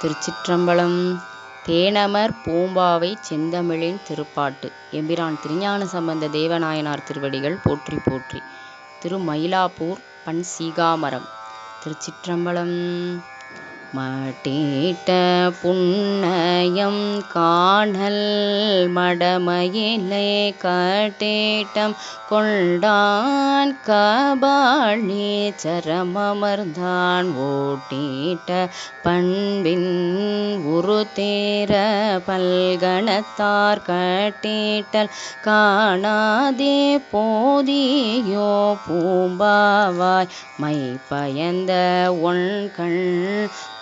திருச்சிற்றம்பலம் தேனமர் பூம்பாவை செந்தமிழின் திருப்பாட்டு. எம்பிரான் திருஞான சம்பந்த தேவநாயனார் திருவடிகள் போற்றி போற்றி. திருமயிலாப்பூர் பண் சீகாமரம் திருச்சிற்றம்பலம். மட்டேட்ட புன்னயம் காணல் மடமயிலே கட்டேட்டம் கொண்டான் கபாழி சரமமர்ந்தான் ஓட்டேட்ட பண்பின் உருதேர பல்கணத்தார் கட்டேட்டல் காணாதே போதியோ பூம்பாவாய் மை பயந்த ஒன்கண்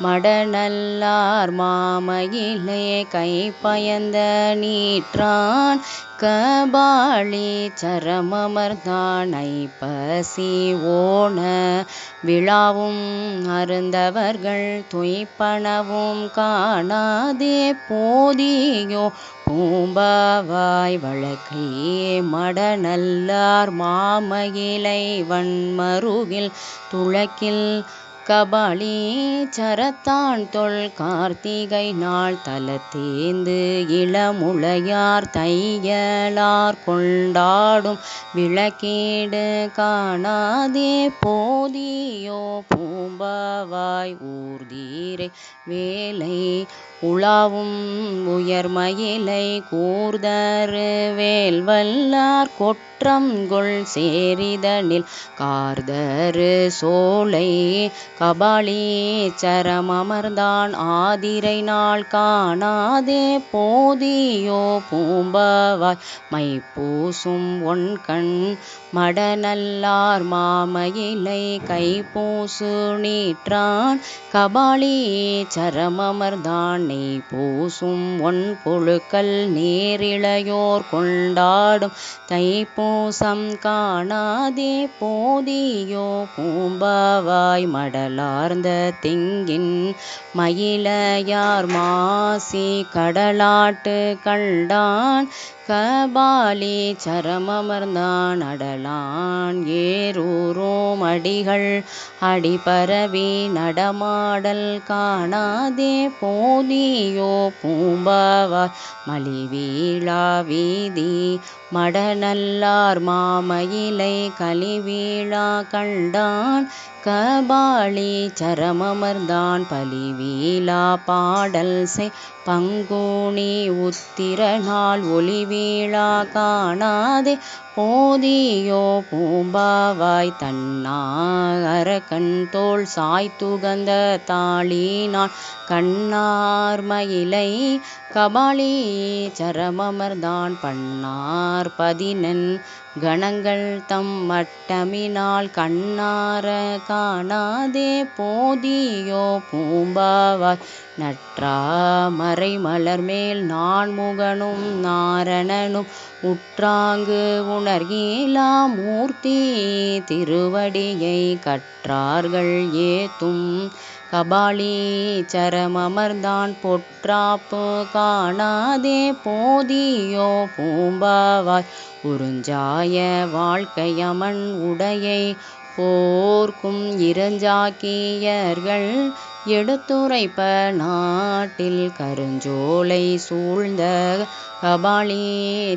மடநல்லார் மாமையிலே கை பயந்த நீற்றான். கபாலி சரமமர்தானை பசி ஓண விழாவும் அருந்தவர்கள் துய்ப்பனவும் காணாதே போதியோ பூம்பவாய் வழக்கை மடநல்லார் மாமயிலை வன்மருகில் துளக்கில் கபாலி சரத்தான் தொல் கார்த்திகை நாள் தலத்தேந்து இளமுளையார் தையலார் கொண்டாடும் விளக்கீடு காணாதே போதியோ பூம்பவாய் ஊர்தீரை வேலை உலாவும் உயர்மயிலை கூர்தரு வேல்வல்லார் கொற்றம் கொள் சேரிதனில். கார்தரு சோலை கபாலி சரமமர்ந்தான் ஆதிரை நாள் காணாதே போதியோ பூம்பவாய். மை பூசும் ஒன்கண் மடநல்லார் மாமயிலை கை பூசு நீற்றான். கபாலி சரமமர்தான் நெய் பூசும் ஒன் புழுக்கள் நேரிழையோர் கொண்டாடும். தைப்பூசம் காணாதே போதியோ பூம்பாவாய் மடலார்ந்த திங்கின் மயிலையார் மாசி கடலாட்டு கண்டான். கபாலி சரமமர்ந்தான் அடலான். ஏரூரும் அடிகள் அடிபரவி நடமாடல் காணாதே போதி போதியோ பூம்பாவா? மலிவீழா வீதி மடநல்லார் மாமயிலை கலிவீழா கண்டான். கபாலி சரமமர்ந்தான் பலிவீழா பாடல் செய். பங்குனி உத்திரனால் ஒளிவீழா காணாதே. போதியோ பூம்பாவாய் தன்னாகர கண் தோல் சாய்த்துகந்த தாளினான் கண்ணா மயிலை. கபாலி சரமமர்தான் பண்ணார் பதினெண் கணங்கள் தம் மட்டமினால் கண்ணார காணாதே போதியோ பூம்பாவாய். நற்றா மறைமலர் மேல் நான் முகனும் நாரணனும் உற்றாங்கு உணர்கீலா மூர்த்தி திருவடியை கற்றார்கள் ஏத்தும். கபாலி சரமமர்ந்தான் பொற்றாப்பு காணாதே போதியோ பூம்பாவாய். உறுஞ்சாய வாழ்க்கையமன் உடையை போர்க்கும் இரஞ்சாக்கியர்கள் எடுத்துரைப்ப நாட்டில் கருஞ்சோலை சூழ்ந்த கபாலி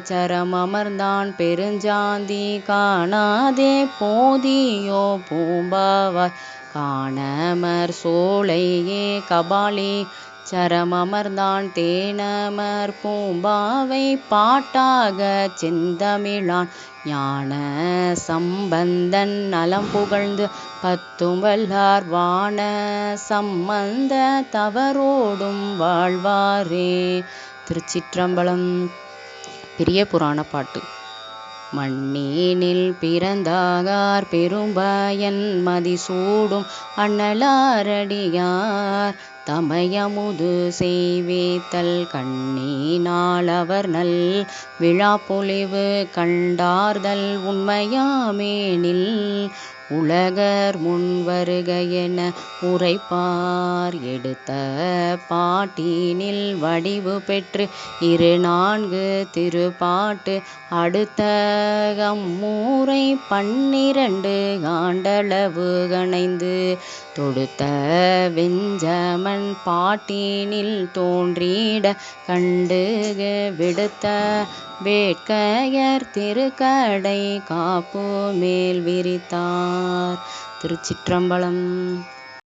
சரமமர்ந்தான் பெருஞ்சாந்தி காணாதே போதியோ பூம்பாவாய். காணமர் சோலையே கபாலி சரமமர்ந்தான் தேனமர் பூம்பாவை பாட்டாக செந்தமிழான். ஞான சம்பந்தன் நலம் புகழ்ந்து பத்தும் வல்லார் வான சம்பந்த தவறோடும் வாழ்வாரே. திருச்சிற்றம்பலம் பெரிய புராண பாட்டு. மண்ணீனில் பிறந்தாகார் பெரும்பயன் மதிசூடும் அண்ணலாரடியார் தமயமுது செய்வேத்தல் கண்ணீனால் அவர் நல் விழாப்பொலிவு கண்டார்தல் உண்மையாமேனில் உலகர் முன் வருக என உரைப்பார் எடுத்த பாட்டினில் வடிவு பெற்று இரு நான்கு திருப்பாட்டு அடுத்த கம்மூரை பன்னிரண்டு ஆண்டளவு கணைந்து தொடுத்த வெஞ்சமன் பாட்டினில் தோன்றிட கண்டு விடுத்த வேட்கையர் திருக்கடை காப்பு மேல் விரித்தார். திருச்சிற்றம்பலம்